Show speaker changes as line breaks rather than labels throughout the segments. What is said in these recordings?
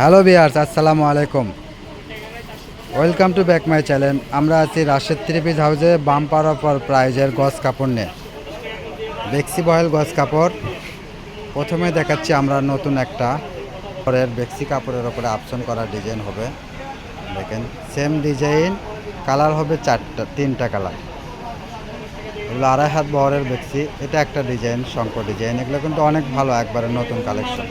Hello viewers আসসালামু আলাইকুম। Welcome to back my channel. আমরা আছি রাশেদ থ্রি পিস হাউসে বাম্পার অফার প্রাইজের গস কাপড় নিয়ে। বেক্সি বয়েল গস কাপড়। প্রথমে দেখাচ্ছি আমরা নতুন একটা পরের বেক্সি কাপড়ের ওপরে আপশন করা ডিজাইন হবে। দেখেন সেম ডিজাইন কালার হবে চারটা, তিনটা কালার এগুলো আড়াই হাত বহরের বেক্সি। এটা একটা ডিজাইন শঙ্কর ডিজাইন এগুলো কিন্তু অনেক ভালো, একবারে নতুন কালেকশন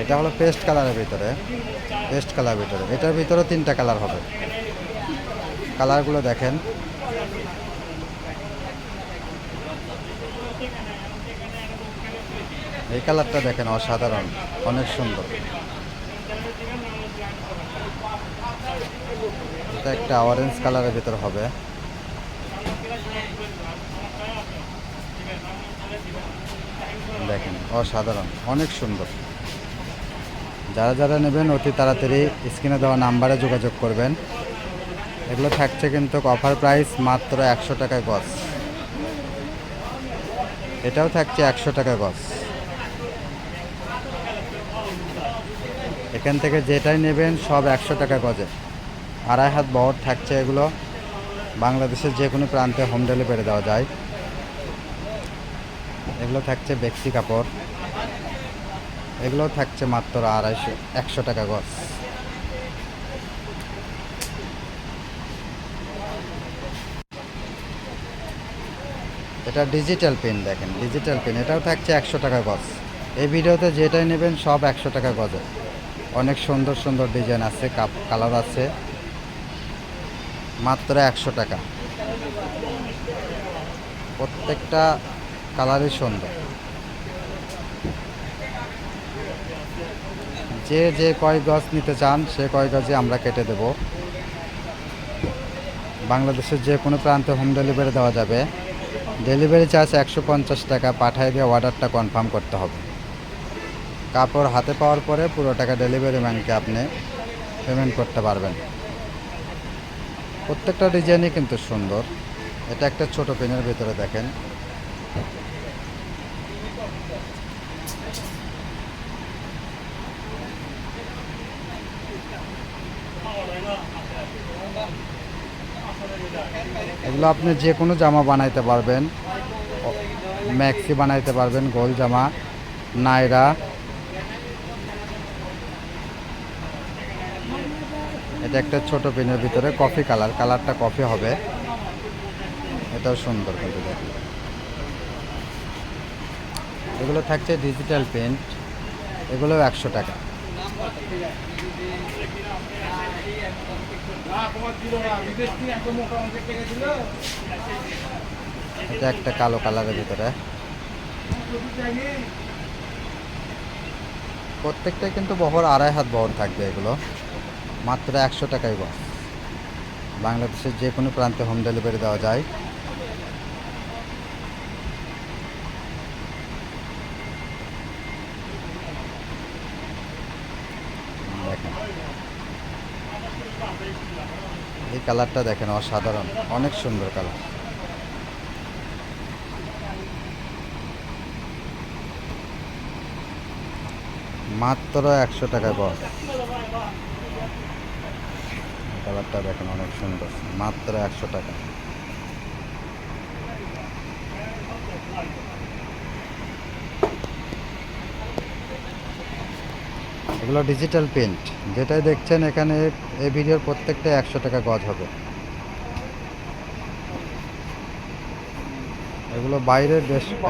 এটা হলো পেস্ট কালারের ভিতরে, পেস্ট কালার ভিতরে। এটার ভিতরে তিনটা কালার হবে। কালারগুলো দেখেন। এই কালারটা দেখেন অসাধারণ, অনেক সুন্দর। এটা একটা অরেঞ্জ কালারের ভিতর হবে। দেখেন, অসাধারণ, অনেক সুন্দর। যারা যারা নেবেন অতি তাড়াতাড়ি স্ক্রিনে দেওয়া নাম্বারে যোগাযোগ করবেন। এগুলো থাকছে কিন্তু অফার প্রাইস মাত্র একশো টাকায় গজ। এটাও থাকছে একশো টাকা গজ। এখান থেকে যেটাই নেবেন সব একশো টাকা গজে। আড়াই হাত বহর থাকছে এগুলো। বাংলাদেশের যে কোনো প্রান্তে হোম ডেলিভারি দেওয়া যায়। এগুলো থাকছে ব্যক্তি কাপড়। এগুলো থাকছে মাত্র আড়াইশো, একশো টাকা গজ। এটা ডিজিটাল পেন দেখেন ডিজিটাল পেন এটাও থাকছে একশো টাকা গজ। এই ভিডিওতে যেটাই নেবেন সব একশো টাকা গজে অনেক সুন্দর সুন্দর ডিজাইন আছে, কাপ কালার আছে। মাত্র একশো টাকা। প্রত্যেকটা কালারই সুন্দর। যে যে কয় গজ নিতে চান, সে কয় গজে আমরা কেটে দেব। বাংলাদেশের যে কোনো প্রান্তে হোম ডেলিভারি দেওয়া যাবে। ডেলিভারি চার্জ একশো পঞ্চাশ টাকা, পাঠিয়ে দিয়ে অর্ডারটা কনফার্ম করতে হবে। কাপড় হাতে পাওয়ার পরে পুরো টাকা ডেলিভারি ম্যানকে আপনি পেমেন্ট করতে পারবেন। প্রত্যেকটা ডিজাইনই কিন্তু সুন্দর। এটা একটা ছোট পেনের ভিতরে দেখেন। এগুলো আপনি যে কোনো জামা বানাইতে পারবেন। ম্যাক্সি বানাইতে পারবেন, গোল জামা নাইরা এটা একটা ছোট পেনের ভিতরে কফি কালার, কালারটা কফি হবে। এটাও সুন্দর কিন্তু এগুলো থাকছে ডিজিটাল পেন্ট এগুলো একশো টাকা। এটা একটা কালো কালারের ভিতরে। প্রত্যেকটাই কিন্তু বহর আড়াই হাত বহর থাকবে এগুলো। মাত্র একশো টাকাই বস বাংলাদেশের যে কোনো প্রান্তে হোম ডেলিভারি দেওয়া যায় দেখেন এই কালারটা দেখেন, অসাধারণ। অনেক সুন্দর কালার। মাত্র একশো টাকায় বস। কালারটা দেখেন, অনেক সুন্দর। মাত্র একশো টাকা। এগুলো ডিজিটাল প্রিন্ট যেটাই দেখছেন এখানে এই ভিডিওর প্রত্যেকটা একশো টাকা গজ হবে। এগুলো বাইরে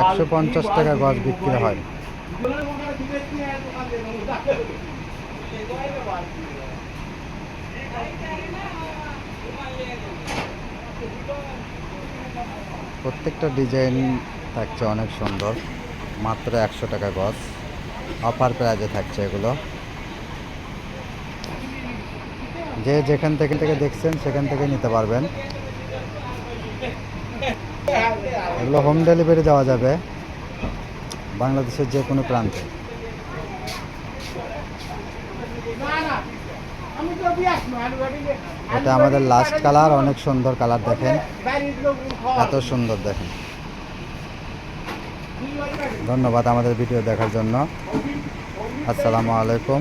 একশো পঞ্চাশ টাকা গজ বিক্রি হয়। প্রত্যেকটা ডিজাইন থাকছে অনেক সুন্দর। মাত্র একশো টাকা গজ। অফার প্রাইজে থাকছে এগুলো। যে যেখান থেকে থেকে দেখছেন, সেখান থেকে নিতে পারবেন। এগুলো হোম ডেলিভারি দেওয়া যাবে বাংলাদেশের যে কোনো প্রান্তে। এটা আমাদের লাস্ট কালার অনেক সুন্দর কালার দেখেন। এত সুন্দর দেখেন। ধন্যবাদ আমাদের ভিডিও দেখার জন্য। আসসালামু আলাইকুম।